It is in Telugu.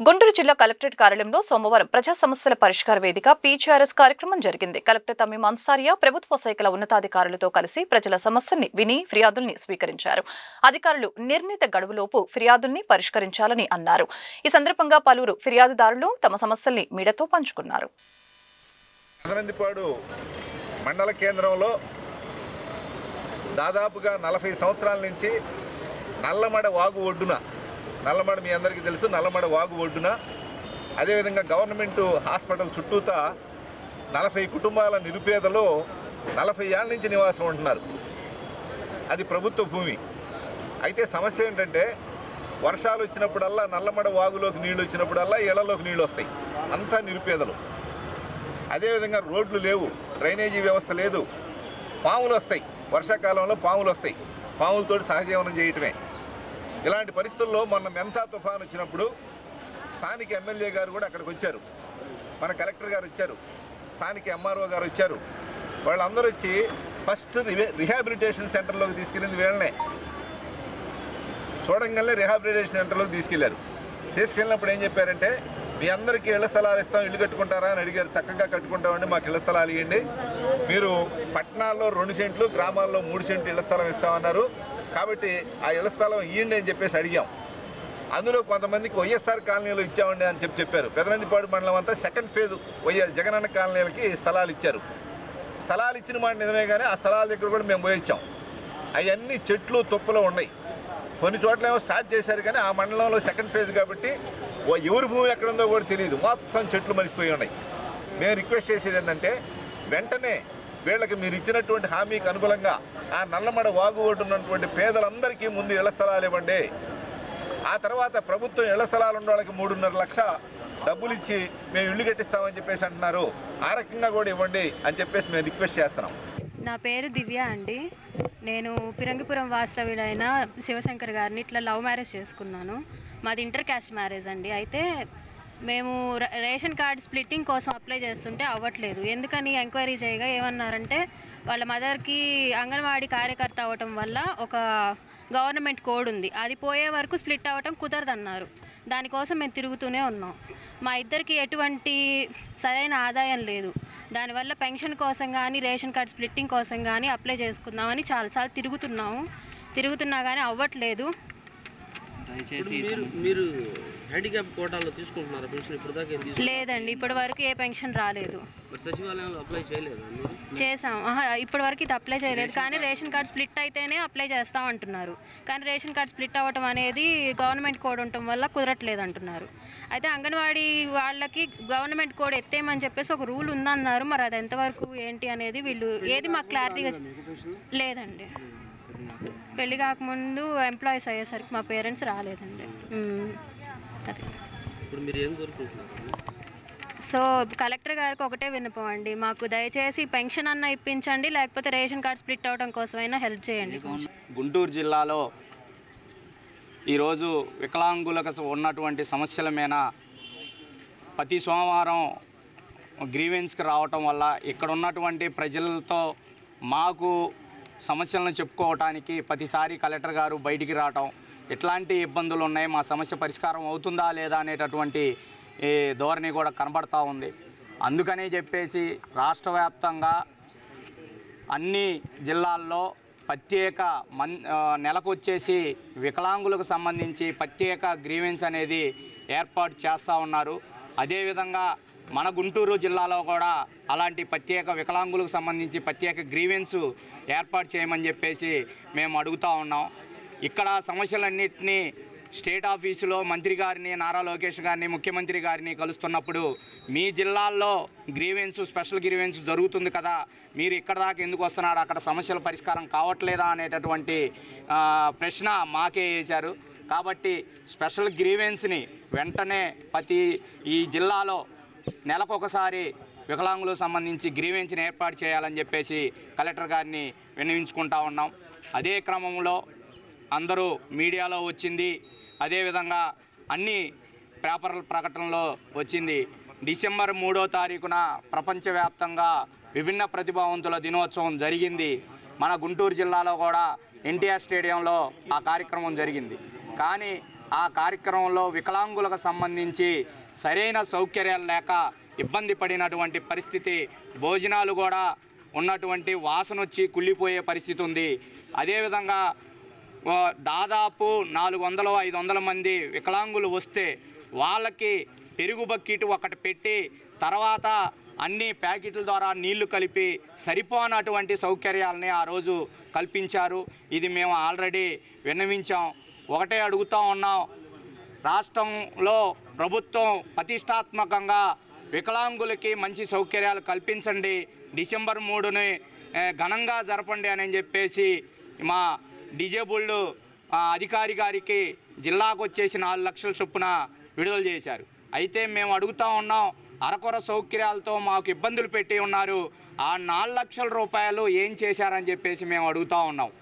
గుంటూరు జిల్లా కలెక్టరేట్ కార్యాలయంలో సోమవారం ప్రజా సమస్యల పరిష్కార వేదిక పీజీఆర్ఎస్ కార్యక్రమం జరిగింది. కలెక్టర్ తమ్మిం అన్సారియా ప్రభుత్వ శాఖల ఉన్నతాధికారులతో కలిసి ప్రజల సమస్యల్ని విని ఫిర్యాదుల్ని స్వీకరించారు. అధికారులు నిర్ణీత గడువులోపు ఫిర్యాదుల్ని పరిష్కరించాలని అన్నారు. ఈ సందర్భంగా పలువురు ఫిర్యాదుదారులు తమ సమస్యల్ని మీడతో పంచుకున్నారు. మండల కేంద్రంలో దాదాపుగా నలభై సంవత్సరాల నుంచి నల్లమడ వాగు ఒడ్డున నల్లమడ మీ అందరికీ తెలుసు నల్లమడ వాగు ఒడ్డున. అదేవిధంగా గవర్నమెంట్ హాస్పిటల్ చుట్టూతా నలభై కుటుంబాల నిరుపేదలో నలభై ఏళ్ళ నుంచి నివాసం ఉంటున్నారు. అది ప్రభుత్వ భూమి. అయితే సమస్య ఏంటంటే వర్షాలు వచ్చినప్పుడల్లా నల్లమడ వాగులోకి నీళ్ళు వచ్చినప్పుడల్లా ఇళ్ళలోకి నీళ్ళు వస్తాయి. అంతా నిరుపేదలు. అదేవిధంగా రోడ్లు లేవు డ్రైనేజీ వ్యవస్థ లేదు. పాములు వస్తాయి. వర్షాకాలంలో పాములు వస్తాయి. పాములతోటి సహజీవనం చేయటమే. ఇలాంటి పరిస్థితుల్లో మొన్న మెంతా తుఫాన్ వచ్చినప్పుడు స్థానిక ఎమ్మెల్యే గారు కూడా అక్కడికి వచ్చారు. మన కలెక్టర్ గారు వచ్చారు. స్థానిక ఎంఆర్ఓ గారు వచ్చారు. వాళ్ళందరూ వచ్చి ఫస్ట్ రిహాబిలిటేషన్ సెంటర్లోకి తీసుకెళ్ళింది వీళ్ళనే. చూడంగానే రిహాబిలిటేషన్ సెంటర్లోకి తీసుకెళ్ళారు. తీసుకెళ్ళినప్పుడు ఏం చెప్పారంటే మీ అందరికీ ఇళ్ళ స్థలాలు ఇస్తాం ఇల్లు కట్టుకుంటారా? అని అడిగారు. చక్కగా కట్టుకుంటామండి మాకు ఇళ్ళ స్థలాలు ఇవ్వండి మీరు పట్టణాల్లో రెండు సెంట్లు గ్రామాల్లో మూడు సెంట్లు ఇళ్ళ స్థలం ఇస్తామన్నారు. కాబట్టి ఆ ఇళ్ళ స్థలం ఇవ్వండి అని చెప్పేసి అడిగాం. అందులో కొంతమందికి వైఎస్ఆర్ కాలనీలో ఇచ్చామండి అని చెప్పి చెప్పారు. పెదనందిపాడు మండలం అంతా సెకండ్ ఫేజ్ వైఎస్ జగనన్న కాలనీలకి స్థలాలు ఇచ్చారు. స్థలాలు ఇచ్చిన మాట నిజమే కానీ ఆ స్థలాల దగ్గర కూడా మేము పోయి ఇచ్చాం అవన్నీ చెట్లు తుప్పలు ఉన్నాయి. కొన్ని చోట్ల ఏమో స్టార్ట్ చేశారు కానీ ఆ మండలంలో సెకండ్ ఫేజ్ కాబట్టి ఓ ఎవరి భూమి ఎక్కడుందో కూడా తెలియదు. మొత్తం చెట్లు మరిసిపోయి ఉన్నాయి. మేము రిక్వెస్ట్ చేసేది ఏంటంటే వెంటనే వీళ్ళకి మీరు ఇచ్చినటువంటి హామీకి అనుగుణంగా ఆ నల్లమడ వాగు ఉన్నటువంటి పేదలందరికీ ముందు ఇళ్ళ స్థలాలు ఇవ్వండి. ఆ తర్వాత ప్రభుత్వం ఇళ్ళ స్థలాలు ఉన్న వాళ్ళకి మూడున్నర లక్ష డబ్బులు ఇచ్చి మేము ఇల్లు కట్టిస్తామని చెప్పేసి అంటున్నారు. ఆ రకంగా కూడా ఇవ్వండి అని చెప్పేసి మేము రిక్వెస్ట్ చేస్తున్నాం. నా పేరు దివ్య అండి. నేను పిరంగిపురం వాస్తవ్యులైన శివశంకర్ గారిని ఇట్లా లవ్ మ్యారేజ్ చేసుకున్నాను. మాది ఇంటర్ క్యాస్ట్ మ్యారేజ్ అండి. అయితే మేము రేషన్ కార్డ్ స్ప్లిట్టింగ్ కోసం అప్లై చేస్తుంటే అవ్వట్లేదు. ఎందుకని ఎంక్వైరీ చేయగా ఏమన్నారంటే వాళ్ళ మదర్కి అంగన్వాడీ కార్యకర్త అవ్వటం వల్ల ఒక గవర్నమెంట్ కోడ్ ఉంది. అది పోయే వరకు స్ప్లిట్ అవ్వటం కుదరదన్నారు. దానికోసం మేము తిరుగుతూనే ఉన్నాం. మా ఇద్దరికి ఎటువంటి సరైన ఆదాయం లేదు. దానివల్ల పెన్షన్ కోసం కానీ రేషన్ కార్డ్ స్ప్లిట్టింగ్ కోసం కానీ అప్లై చేసుకుందామని చాలాసార్లు తిరుగుతున్నాము. తిరుగుతున్నా కానీ అవ్వట్లేదు. మీరు మీరు హ్యాండిక్యాప్ కోటాలో తీసుకుంటున్నారా? పెన్షన్ ఇప్పుడు దాకా ఏం తీసుకు లేదండి ఇప్పటి వరకు ఏ పెన్షన్ రాలేదు. సచివాలయంలో అప్లై చేయలేదా చేసాం ఇప్పటి వరకు ఇది అప్లై చేయలేదు. కానీ రేషన్ కార్డ్ స్ప్లిట్ అయితేనే అప్లై చేస్తాం అంటున్నారు. కానీ రేషన్ కార్డ్ స్ప్లిట్ అవ్వటం అనేది గవర్నమెంట్ కోడ్ ఉండటం వల్ల కుదరట్లేదు అంటున్నారు. అయితే అంగన్వాడీ వాళ్ళకి గవర్నమెంట్ కోడ్ ఎత్తేయమని చెప్పేసి ఒక రూల్ ఉందన్నారు. మరి అది ఎంతవరకు ఏంటి అనేది వీళ్ళు ఏది మాకు క్లారిటీగా లేదండి. పెళ్ళి కాకముందు ఎంప్లాయీస్ అయ్యేసరికి మా పేరెంట్స్ రాలేదండి సో కలెక్టర్ గారికి ఒకటే విన్నపం అండి. మాకు దయచేసి పెన్షన్ అన్న ఇప్పించండి లేకపోతే రేషన్ కార్డ్ స్ప్లిట్ అవడం కోసమైనా హెల్ప్ చేయండి. గుంటూరు జిల్లాలో ఈరోజు వికలాంగులకు ఉన్నటువంటి సమస్యల మీద ప్రతి సోమవారం గ్రీవెన్స్కి రావటం వల్ల ఇక్కడ ఉన్నటువంటి ప్రజలతో మాకు సమస్యలను చెప్పుకోవటానికి ప్రతిసారి కలెక్టర్ గారు బయటికి రావటం ఎట్లాంటి ఇబ్బందులు ఉన్నాయి మా సమస్య పరిష్కారం అవుతుందా లేదా అనేటటువంటి ఈ ధోరణి కూడా కనబడతా ఉంది. అందుకనే చెప్పేసి రాష్ట్ర వ్యాప్తంగా అన్ని జిల్లాల్లో ప్రత్యేక మన్ నెలకొచ్చేసి నెలకు వచ్చేసి వికలాంగులకు సంబంధించి ప్రత్యేక గ్రీవెన్స్ అనేది ఏర్పాటు చేస్తూ ఉన్నారు. అదేవిధంగా మన గుంటూరు జిల్లాలో కూడా అలాంటి ప్రత్యేక వికలాంగులకు సంబంధించి ప్రత్యేక గ్రీవెన్స్ ఏర్పాటు చేయమని చెప్పేసి మేము అడుగుతూ ఉన్నాం. ఇక్కడ సమస్యలన్నింటినీ స్టేట్ ఆఫీసులో మంత్రి గారిని నారా లోకేష్ గారిని ముఖ్యమంత్రి గారిని కలుస్తున్నప్పుడు మీ జిల్లాల్లో గ్రీవెన్స్ స్పెషల్ గ్రీవెన్స్ జరుగుతుంది కదా. మీరు ఇక్కడ దాకా ఎందుకు వస్తున్నారు? అక్కడ సమస్యల పరిష్కారం కావట్లేదా అనేటటువంటి ప్రశ్న మాకే వేశారు. కాబట్టి స్పెషల్ గ్రీవెన్స్ని వెంటనే ప్రతి ఈ జిల్లాలో నెలకొకసారి వికలాంగులకు సంబంధించి గ్రీవెన్స్ని ఏర్పాటు చేయాలని చెప్పేసి కలెక్టర్ గారిని విన్నవించుకుంటా ఉన్నాం. అదే క్రమంలో అందరూ మీడియాలో వచ్చింది. అదేవిధంగా అన్ని పేపర్ల ప్రకటనలో వచ్చింది. డిసెంబర్ మూడో తారీఖున ప్రపంచవ్యాప్తంగా విభిన్న ప్రతిభావంతుల దినోత్సవం జరిగింది. మన గుంటూరు జిల్లాలో కూడా ఎన్టీఆర్ స్టేడియంలో ఆ కార్యక్రమం జరిగింది. కానీ ఆ కార్యక్రమంలో వికలాంగులకు సంబంధించి సరైన సౌకర్యాలు లేక ఇబ్బంది పడినటువంటి పరిస్థితి భోజనాలు కూడా ఉన్నటువంటి వాసన వచ్చి కుళ్ళిపోయే పరిస్థితి ఉంది. అదేవిధంగా దాదాపు నాలుగు వందలు ఐదు వందల మంది వికలాంగులు వస్తే వాళ్ళకి పెరుగు బకెట్ ఒకటి పెట్టి తర్వాత అన్ని ప్యాకెట్ల ద్వారా నీళ్ళు కలిపి సరిపోనటువంటి సౌకర్యాలని ఆ రోజు కల్పించారు. ఇది మేము ఆల్రెడీ విన్నవించాం. ఒకటే అడుగుతూ ఉన్నాం. రాష్ట్రంలో ప్రభుత్వం ప్రతిష్టాత్మకంగా వికలాంగులకి మంచి సౌకర్యాలు కల్పించండి. డిసెంబర్ మూడుని ఘనంగా జరపండి అని చెప్పేసి మా డిజేబుల్డ్ అధికారి గారికి జిల్లాకు వచ్చేసి నాలుగు లక్షల చొప్పున విడుదల చేశారు. అయితే మేము అడుగుతా ఉన్నాం అరకొర సౌకర్యాలతో మాకు ఇబ్బందులు పెట్టి ఉన్నారు. ఆ నాలుగు లక్షల రూపాయలు ఏం చేశారని చెప్పేసి మేము అడుగుతా ఉన్నాం.